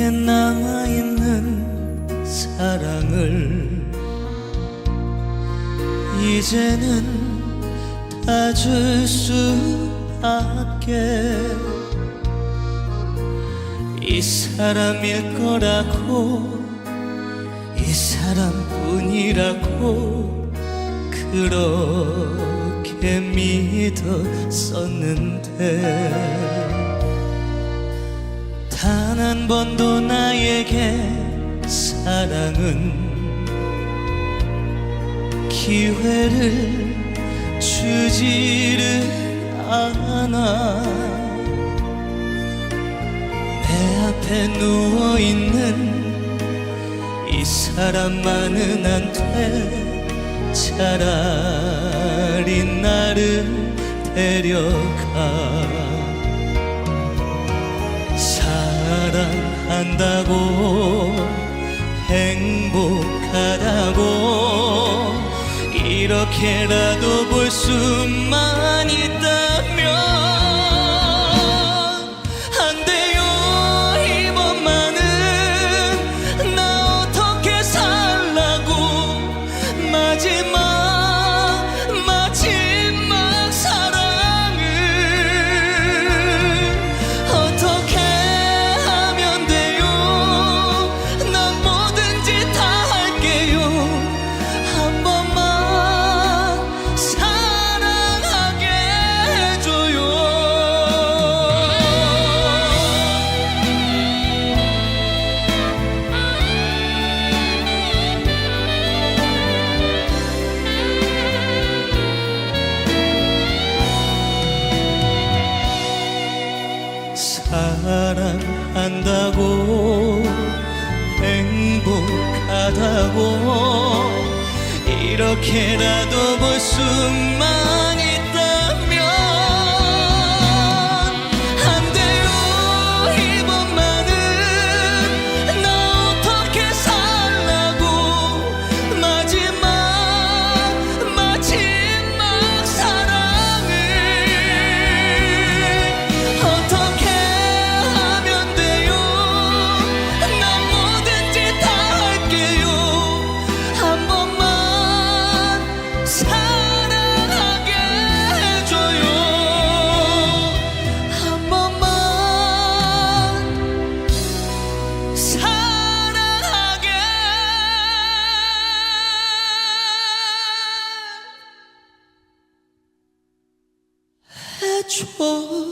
내게 남아있는 사랑을 이제는 다 줄 수밖에 이 사람일 거라고 이 사람뿐이라고 그렇게 믿었었는데 단 한 번도 나에게 사랑은 기회를 주지를 않아. 내 앞에 누워있는 이 사람만은 안 돼 차라리 나를 데려가 사랑한다고 행복하다고 이렇게라도 볼 수만 사랑한다고 행복하다고. 이렇게라도 볼 수만 错。